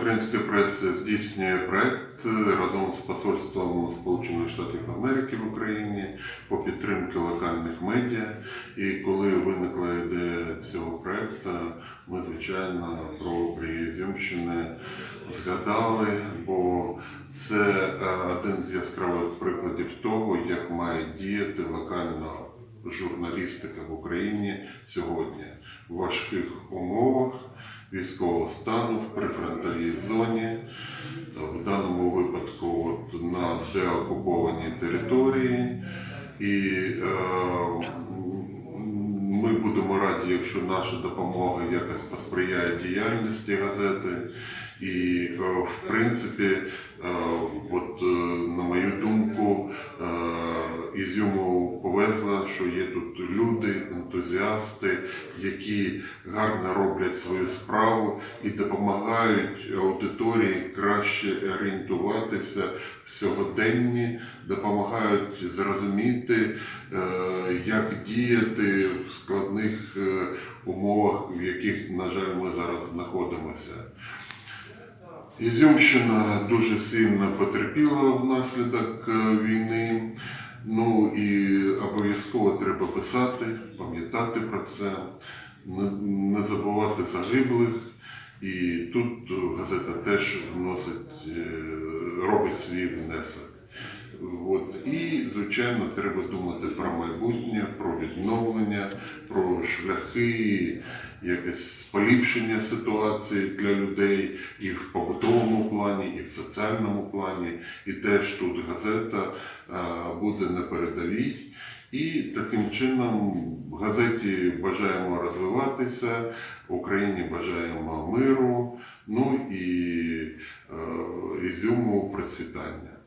української преси здійснює проект е, разом з посольством Сполучених Штатів Америки в Україні по підтримці локальних медіа. І коли виникла ідея цього проекту, ми звичайно про Приєзюмщини згадали, бо це е, один з яскравих прикладів того, як має діяти локальна журналістика в Україні сьогодні в важких умовах військового стану в прифронтовій зоні, в даному випадку от на деокупованій території. І е, ми будемо раді, якщо наша допомога якось посприяє діяльності газети. І е, в принципі, е, от, е, на мою думку, е, Ізюму повезло, що є тут люди, ентузіасти, які гарно роблять свою справу і допомагають аудиторії краще орієнтуватися в сьогоденні, допомагають зрозуміти, е, як діяти в складних е, умовах, в яких, на жаль, ми зараз знаходимося. Ізюмщина дуже сильно потерпіла внаслідок е, війни. Ну і обов'язково треба писати, пам'ятати про це, не, забувати загиблих. І тут е, газета теж вносить, е, робить свій внесок. От. І, звичайно, треба думати про майбутнє, про відновлення, шляхи якесь поліпшення ситуації для людей і в побутовому плані, і в соціальному плані. І теж тут газета е, буде на передовій. І таким чином газеті бажаємо розвиватися, Україні бажаємо миру, ну і е, ізюму процвітання.